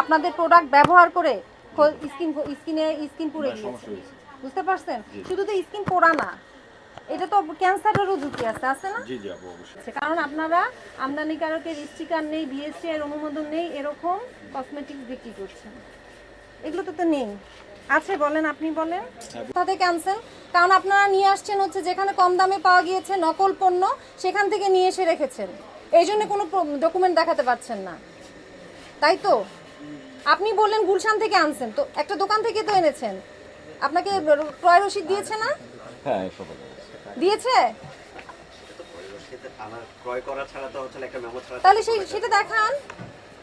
আপনাদের প্রোডাক্ট ব্যবহার করে স্কিন স্কিনে স্কিন পুড়ে গিয়েছে। বুঝতে পারছেন? শুধু তো স্কিন পোড়া না এটা তো ক্যান্সারেরও ঝুঁকি আছে আছে না? জি জি আপু অবশ্যই। কারণ আপনারা আমদানিকারকের স্টিকার নেই বিএসটি এর অনুমোদন নেই এরকম কসমেটিক্স বিক্রি করছেন। এগুলো তো তো নেই। আছে বলেন আপনি বলেন। কোথা ক্যান্সেল কারণ আপনারা নিয়ে আসছেন হচ্ছে যেখানে কম দামে পাওয়া গিয়েছে নকল পণ্য সেখান থেকে নিয়ে এসে রেখেছেন। এই জন্য কোনো ডকুমেন্ট দেখাতে পারছেন না। তাই তো? আপনি বললেন গুলশান থেকে আনছেন তো একটা দোকান থেকে তো এনেছেন। আপনাকে ক্রয় রসিদ দিয়েছে না? হ্যাঁ দিয়েছে ক্রয় করা ছাড়া তো হচ্ছে একটা মেমো ছাড়া তাহলে সেই সেটা দেখান।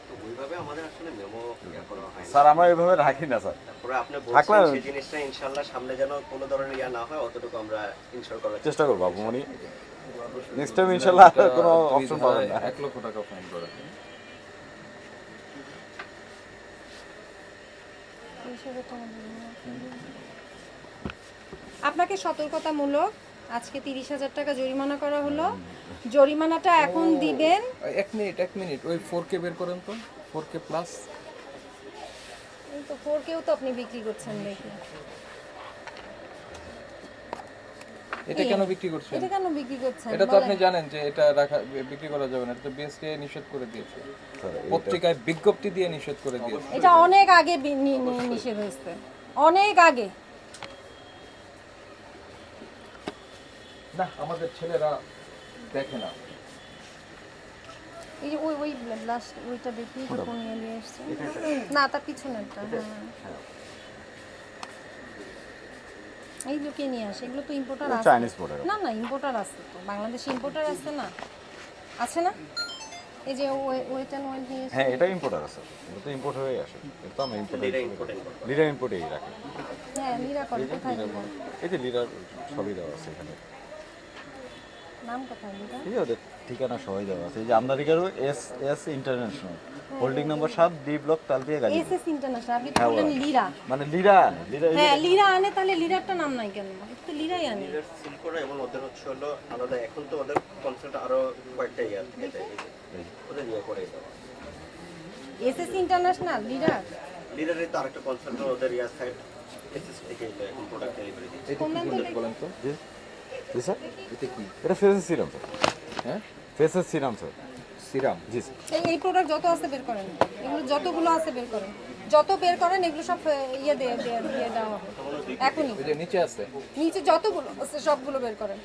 তো ওইভাবে আমাদের আসলে মেমো করা হয় স্যার আমরা এভাবে রাখি না স্যার। তারপরে আপনি থাকলে- বলছেন সেই জিনিসটা ইনশাল্লাহ সামনে যেন কোনো ধরনের ইয়া না হয় অতটুকু আমরা করার চেষ্টা করব আপু নেক্সট টাইম ইনশাল্লাহ কোনো অপশন পাবেন না। এক লক্ষ টাকা ফাইন করে আপনাকে সতর্কতামূলক আজকে তিরিশ হাজার টাকা জরিমানা করা হলো। জরিমানাটা এখন দিবেন। এক মিনিট এক মিনিট। ওই ফোর কে বের করেন তো। ফোর কে প্লাস তো ফোর কেও তো আপনি বিক্রি করছেন দেখি এটা কেন বিক্রি করছেন? এটা কেন বিক্রি করছেন? এটা তো আপনি জানেন যে এটা রাখা বিক্রি করা যাবে না এটা তো বিএসটি নিষেধ করে দিয়েছে। পত্রিকায় বিজ্ঞপ্তি দিয়ে নিষেধ করে দিয়েছে। এটা অনেক আগে নিষেধ হয়েছে। অনেক আগে। না আমাদের ছেলেরা দেখে না। এই যে ওই ওই লাস্ট ওইটা দেখি কোন ইয়ে নিয়ে না তার পিছনেরটা হ্যাঁ। এই লোকে নিয়ে আসে? এগুলো তো ইম্পোর্টার আছে। চাইনিজ প্রোডাক্ট না না ইম্পোর্টার আছে তো। বাংলাদেশে ইম্পোর্টার আছে না? আছে না? এই যে ওয়েট অ্যান্ড ওয়েট নিয়ে হ্যাঁ এটা ইম্পোর্টার আছে। এটা তো ইম্পোর্ট হয়ে আসে। এটা তো আমরা ইম্পোর্ট লিডার ইম্পোর্টেই রাখি। হ্যাঁ লীরা করে। কোথায় এই যে সবই দেওয়া আছে এখানে। নাম কোথায় লিরা এই ওদের ঠিকানা সবাই দেওয়া আছে। এই যে আমদানিকারও S S international holding number সাত ডি ব্লক তালপিয়া গাজী এসএস ইন্টারন্যাশনাল আপনি তো বললেন লিরা মানে লিরা লিরা হ্যাঁ লিরা আনে তাহলে লিরারটা নাম নাই কেন? একটু তো লিরাই আনে। সিল করা এবং ওদের হচ্ছে হলো আলাদা এখন তো ওদের কনসেপ্ট আরও কয়েকটা ইয়ার থেকে যায়। ওদের ইয়ে করে দেওয়া। এসএস ইন্টারন্যাশনাল লিরার লিডারের তো আরেকটা কনসেপ্ট ওদের ইয়ার সাইড এসএস থেকে এখন প্রোডাক্ট ডেলিভারি দিচ্ছে। এটা কি বলেন তো। জি। জি স্যার? এটা কি? এটা ফেসেস সিরাম স্যার। হ্যাঁ? Faces serum sir. সিরাম জি এই এই প্রোডাক্ট যত আছে বের করেন। এগুলো যতগুলো আছে বের করেন। যত বের করেন এগুলো সব ইয়ে দিয়ে দিয়ে দেওয়া হবে। এখনই। যে নিচে আছে? নিচে যতগুলো আছে সবগুলো বের করেন।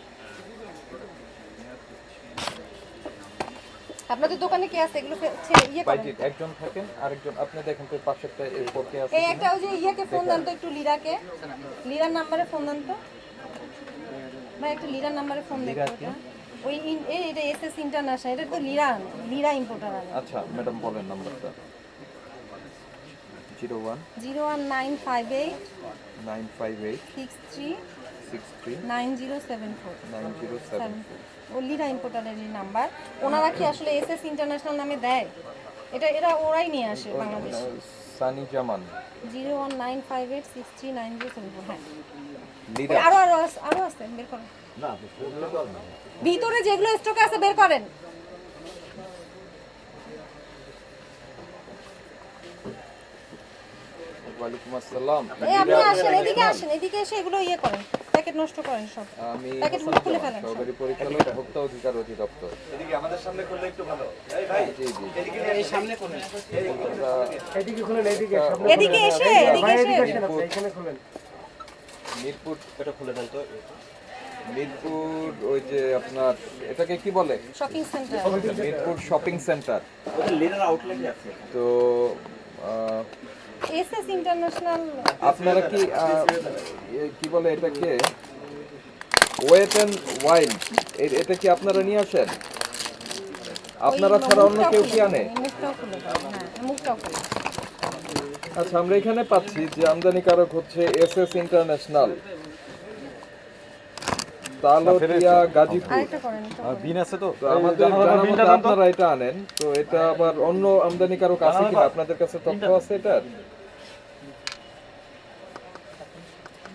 আপনাদের দোকানে কি আছে? এগুলো ফে- ছে- ইয়ে করেন। একজন থাকেন আরেকজন আপনি দেখেন তো পাশেরটা এর ফোর কে আছে এই একটা ওই যে ইয়াকে ফোন দেন তো একটু লিরাকে। লিরার নাম্বারে ফোন দেন তো। ভাই একটু লিরার নাম্বারে ফোন দেখো। ওই এটা এসএস ইন্টারন্যাশনাল এটা তো লিরা লিরা ইম্পোর্টার আচ্ছা ম্যাডাম বলেন নাম্বারটা। Zero one. Zero one nine five eight. Nine five eight. Six three. Six three. Nine zero seven four. Nine zero seven ও লিরা ইম্পোর্টারের নাম্বার। ওনারা কি আসলে এসএস ইন্টারন্যাশনাল নামে দেয়? এটা এরা ওরাই নিয়ে আসে Bangladesh. Sunny Zaman. Zero one nine five eight six three nine zero seven four হ্যাঁ আরও আরও আরও আছে- বের করেন। ভিতরে যেগুলো স্টক আছে বের করেন। ওয়ালাইকুম আসসালাম। এই আপনি আসেন এদিকে আসেন এদিকে এসে এগুলো ইয়ে করেন। প্যাকেট নষ্ট করেন সব। আমি প্যাকেটগুলো খুলে ফেলেন সব। সহকারী পরিচালক ভোক্তা অধিকার অধিদপ্তর। এদিকে আমাদের সামনে করলে একটু ভালো। জি জি। এদিকে এই সামনে করুন। এদিকে এসে এদিকে এসে। মিরপুর এটা খুলে দেন তো। মিরপুর ওই যে আপনার এটাকে কি বলে? Shopping centre. Mirpur shopping centre. তো এসএস ইন্টারন্যাশনাল আপনারা কি কি বলে এটাকে? ওয়েট অ্যান্ড ওয়াইল্ড এটা কি আপনারা নিয়ে আসেন? আপনারা ছাড়া অন্য কেউ কি আনে? হ্যাঁ দাও। আচ্ছা আমরা এখানে পাচ্ছি যে আমদানিকারক হচ্ছে এস এস ইন্টারন্যাশনাল গাজীপুর। করেন এটা আর বিন আছে তো? তো আমাদের আপনারা এটা আনেন। তো এটা আবার অন্য আমদানিকারক আছে কিনা? আপনাদের কাছে তথ্য আছে এটার?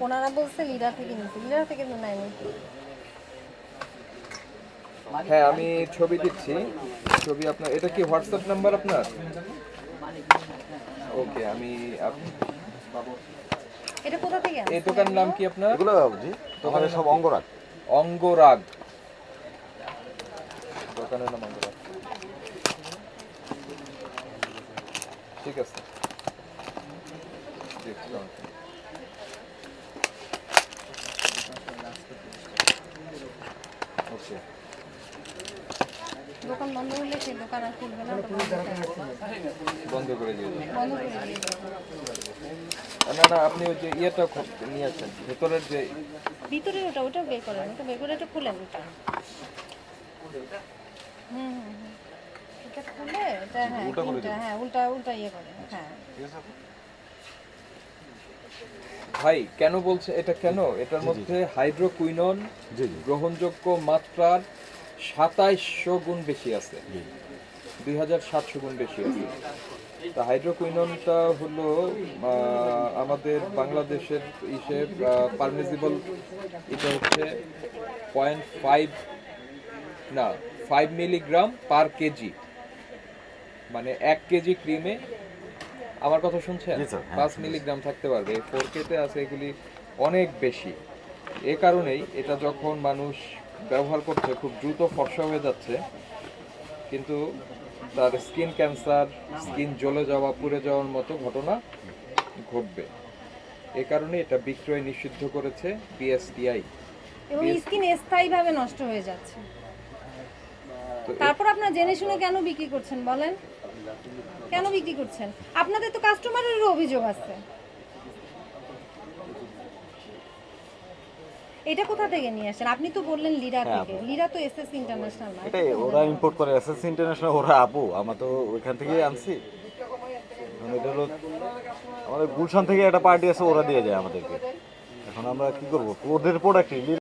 ওনারা বলছে লিডার থেকে নিতে লিডার থেকে তো নেয়নি। হ্যাঁ আমি ছবি দিচ্ছি। ছবি আপনার এটা কি হোয়াটসঅ্যাপ নাম্বার আপনার? ওকে আমি এটা কোথা থেকে এই দোকানের নাম কি আপনার? এগুলো জি দোকানে সব অঙ্গরাগ। অঙ্গরাগ। দোকানের নাম অঙ্গরাগ। ঠিক আছে। ডিসকাউন্ট ওকে দোকান বন্ধ হলে সেই দোকান আর খুলবে না বন্ধ করে দিয়ে বন্ধ করে দিয়ে না না আপনি ওই যে ইয়েটা নিয়ে ভেতরের যে ভিতরে ওটা ওটা বের করেন ওটা বের করে এটা খুলেন ওটা। হুম হুম হুম। এটা খুলে এটা হ্যাঁ তিনটা হ্যাঁ উল্টা উল্টা ইয়ে করে হ্যাঁ। ভাই কেন বলছে এটা কেন? এটার মধ্যে হাইড্রোকুইনন গ্রহণযোগ্য মাত্রার সাতাইশশো গুণ বেশি আছে। দুই হাজার সাতশো গুণ বেশি আছে। তা হাইড্রোকুইননটা হলো আমাদের বাংলাদেশের হিসেব পারমিজিবল এটা হচ্ছে পয়েন্ট ফাইভ না ফাইভ মিলিগ্রাম পার কেজি। মানে এক কেজি ক্রিমে আমার কথা শুনছেন? জি স্যার, হ্যাঁ, পাঁচ মিলিগ্রাম থাকতে পারবে। ফোর কেতে আছে এগুলি অনেক বেশি। এ কারণেই এটা যখন মানুষ ব্যবহার করছে খুব দ্রুত ফর্সা হয়ে যাচ্ছে কিন্তু তার স্কিন ক্যান্সার স্কিন জ্বলে যাওয়া পুড়ে যাওয়ার মতো ঘটনা ঘটবে। এ কারণে এটা বিক্রয় নিষিদ্ধ করেছে বিএসটিআই এবং স্কিন স্থায়ীভাবে নষ্ট হয়ে যাচ্ছে। তো তারপর আপনার জেনে শুনে কেন বিক্রি করছেন বলেন? কেন বিক্রি করছেন? আপনাদের তো কাস্টমারেরও অভিযোগ আছে। এটা কোথা থেকে নিয়ে আসেন? আপনি তো বললেন লিরা হ্যাঁ, থেকে। লিরা তো এসএস ইন্টারন্যাশনাল না। এটাই ওরা ইম্পোর্ট করে। এসএস ইন্টারন্যাশনাল ওরা আপু। আমরা তো ওইখান থেকেই আনছি। এটা হলো আমাদের গুলশান থেকে একটা পার্টি আছে ওরা দিয়ে যায় আমাদেরকে। এখন আমরা কি করব? ওদের প্রোডাক্টই